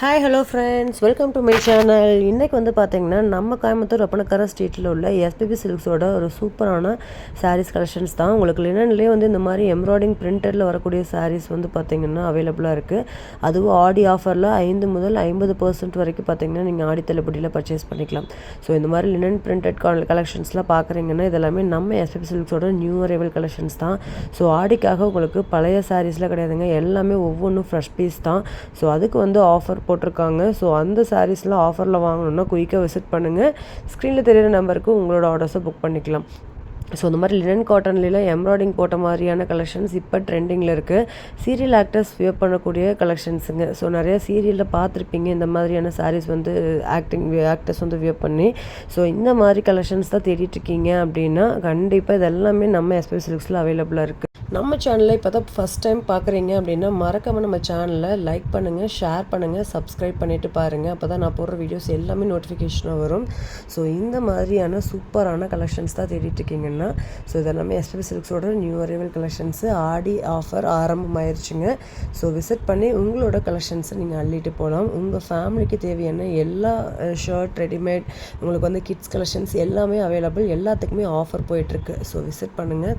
Hi hello friends welcome to my channel இன்றைக்கி வந்து பார்த்தீங்கன்னா நம்ம கோயம்புத்தூர் அப்பனக்கார ஸ்ட்ரீட்டில் உள்ள எஸ்பிபி சில்க்ஸோட ஒரு சூப்பரான சாரீஸ் கலெக்ஷன்ஸ் தான். உங்களுக்கு லினன்லேயே வந்து இந்த மாதிரி எம்ப்ராய்டிங் பிரிண்டடில் வரக்கூடிய சாரீஸ் வந்து பார்த்தீங்கன்னா அவைலபிளாக இருக்குது அதுவும் ஆடி ஆஃபரில் ஐந்து முதல் ஐம்பது பர்சன்ட் வரைக்கும் பார்த்தீங்கன்னா நீங்கள் ஆடி தள்ளுபடியில் பர்ச்சேஸ் பண்ணிக்கலாம். ஸோ இந்த மாதிரி லினன் பிரிண்டட் கலெக்ஷன்ஸ்லாம் பார்க்குறீங்கன்னா இதெல்லாமே நம்ம எஸ்பிபி சில்க்ஸோட நியூ அரைவல் கலெக்ஷன்ஸ் தான். ஸோ ஆடிக்காக உங்களுக்கு பழைய சாரீஸ்லாம் கிடையாதுங்க. எல்லாமே ஒவ்வொன்றும் ஃப்ரெஷ் பீஸ் தான். ஸோ அதுக்கு வந்து ஆஃபர் போட்டிருக்காங்க. ஸோ அந்த சாரீஸ்லாம் ஆஃபரில் வாங்கணுன்னா குயிக்காக விசிட் பண்ணுங்கள் ஸ்க்ரீனில் தெரியிற நம்பருக்கு உங்களோட ஆர்டர்ஸை புக் பண்ணிக்கலாம். ஸோ இந்த மாதிரி லினன் காட்டன்லாம் எம்ப்ராய்டிங் போட்ட மாதிரியான கலெக்ஷன்ஸ் இப்போ ட்ரெண்டிங்கில் இருக்குது சீரியல் ஆக்டர்ஸ் வியர் பண்ணக்கூடிய கலெக்ஷன்ஸுங்க ஸோ நிறைய சீரியலில் பார்த்துருப்பீங்க. இந்த மாதிரியான சாரீஸ் வந்து ஆக்டிங் ஆக்டர்ஸ் வந்து வியர் பண்ணி. ஸோ இந்த மாதிரி கலெக்ஷன்ஸ் தான் தேடிட்டுருக்கீங்க அப்படின்னா கண்டிப்பாக இது எல்லாமே நம்ம எஸ்பி சில்க்ஸில் அவைலபிளாக இருக்குது நம்ம சேனலில் இப்போ தான் ஃபஸ்ட் டைம் பார்க்குறீங்க அப்படின்னா மறக்காமல் நம்ம சேனலை லைக் பண்ணுங்கள் ஷேர் பண்ணுங்கள் சப்ஸ்கிரைப் பண்ணிவிட்டு பாருங்கள் அப்போ தான் நான் போடுற வீடியோஸ் எல்லாமே நோட்டிஃபிகேஷனாக வரும். ஸோ இந்த மாதிரியான சூப்பரான கலெக்ஷன்ஸ் தான் தேடிட்டுருக்கீங்கன்னா ஸோ இதெல்லாமே SPB சில்க்ஸோட new arrival collections Aadi offer ஆரம்பமாயிருச்சுங்க. So visit பண்ணி உங்களோட கலெக்ஷன்ஸை நீங்கள் அள்ளிட்டு போகலாம் உங்கள் ஃபேமிலிக்கு தேவையான எல்லா ஷர்ட் ரெடிமேட் உங்களுக்கு வந்து கிட்ஸ் கலெக்ஷன்ஸ் எல்லாமே அவைலபிள் எல்லாத்துக்குமே ஆஃபர் போயிட்டுருக்கு ஸோ விசிட் பண்ணுங்கள்